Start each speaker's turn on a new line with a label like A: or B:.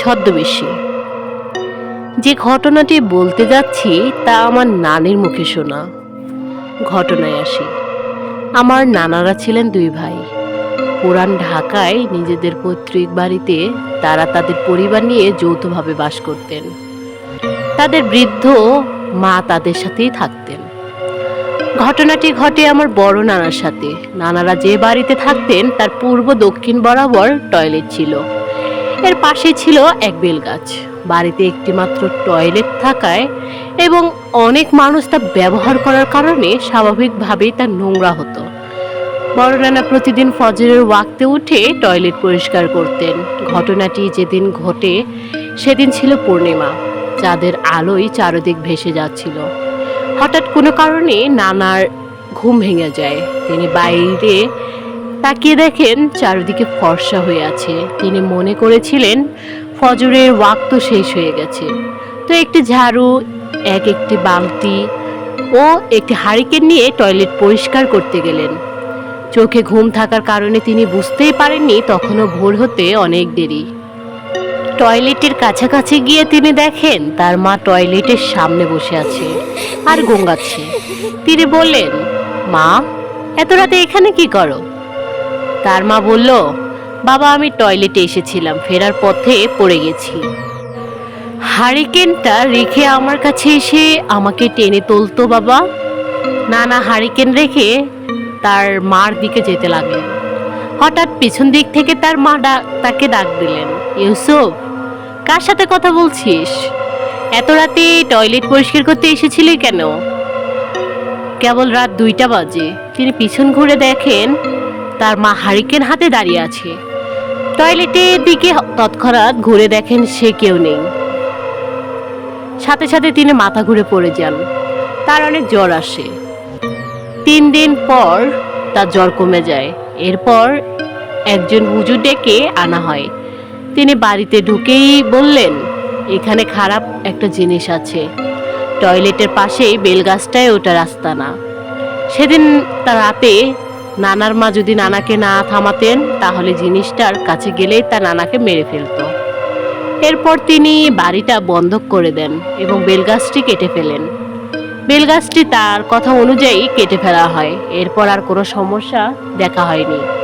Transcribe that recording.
A: ছদ্মবেশী। যে ঘটনাটি বলতে যাচ্ছি তা আমার নানির মুখে শোনা। ঘটনায় আসি। আমার নানারা ছিলেন দুই ভাই। পুরান ঢাকায় নিজেদের পৈতৃক বাড়িতে তারা তাদের পরিবার নিয়ে যৌথভাবে বাস করতেন। তাদের বৃদ্ধ মা তাদের সাথেই থাকতেন। ঘটনাটি ঘটে আমার বড় নানার সাথে। নানারা যে বাড়িতে থাকতেন তার পূর্ব দক্ষিণ বরাবর টয়লেট ছিল। এর পাশে ছিল এক বেল গাছ বাড়িতে একটি মাত্র টয়লেট থাকায় এবং অনেক মানুষ তা ব্যবহার করার কারণে স্বাভাবিকভাবেই তা নোংরা হতো। বড় নানা প্রতিদিন ফজরের ওয়াক্তে উঠে টয়লেট পরিষ্কার করতেন। ঘটনাটি যেদিন ঘটে, সেদিন ছিল পূর্ণিমা। চাঁদের আলোয় চারদিক ভেসে যাচ্ছিল। হঠাৎ কোনো কারণে নানার ঘুম ভেঙে যায়। তিনি বাইরে তাকিয়ে দেখেন চারিদিকে ফর্সা হয়ে আছে। তিনি মনে করেছিলেন, ফজরের ওয়াক্ত শেষ হয়ে গেছে। তো একটি ঝাড়ু, এক একটি বালতি ও একটি হারিকেন নিয়ে টয়লেট পরিষ্কার করতে গেলেন। চোখে ঘুম থাকার কারণে তিনি বুঝতেই পারেননি তখনও ভোর হতে অনেক দেরি। টয়লেটের কাছাকাছি গিয়ে তিনি দেখেন, তার মা টয়লেটের সামনে বসে আছে আর গঙ্গাচ্ছে। তিনি বললেন, মা, এত রাতে এখানে কি করো? তার মা বলল, বাবা, আমি টয়লেটে এসেছিলাম, ফেরার পথে পড়ে গেছি। হারিকেনটা রেখে আমার কাছে এসে আমাকে টেনে তুলতো, বাবা। নানা হারিকেন রেখে তার মার দিকে যেতে লাগলেন। হঠাৎ পিছন দিক থেকে তার মা ডা- তাকে ডাক দিলেন, ইউসুফ, কার সাথে কথা বলছিস? এত রাতে টয়লেট পরিষ্কার করতে এসেছিলি কেন? কেবল রাত দুইটা বাজে। তিনি পিছন ঘুরে দেখেন তার মা হারিকেন হাতে দাঁড়িয়ে আছে। টয়লেটের দিকে তৎক্ষণাৎ ঘুরে দেখেন সে কেউ নেই। সাথে সাথে তিনি মাথা ঘুরে পড়ে যান। তার অনেক জ্বর আসে। তিন দিন পর তার জ্বর কমে যায়। এরপর একজন হুজুর ডেকে আনা হয়। তিনি বাড়িতে ঢুকেই বললেন, এখানে খারাপ একটা জিনিস আছে। টয়লেটের পাশেই বেলগাছটায় ওটা রাস্তা না। সেদিন তার রাতে নানার মা যদি নানাকে না থামাতেন, তাহলে জিনিসটার কাছে গেলেই তা নানাকে মেরে ফেলত। এরপর তিনি বাড়িটা বন্ধ করে দেন এবং বেলগাছটি কেটে ফেলেন। বেলগাছটি তার কথা অনুযায়ী কেটে ফেলা হয়। এরপর আর কোনো সমস্যা দেখা হয়নি।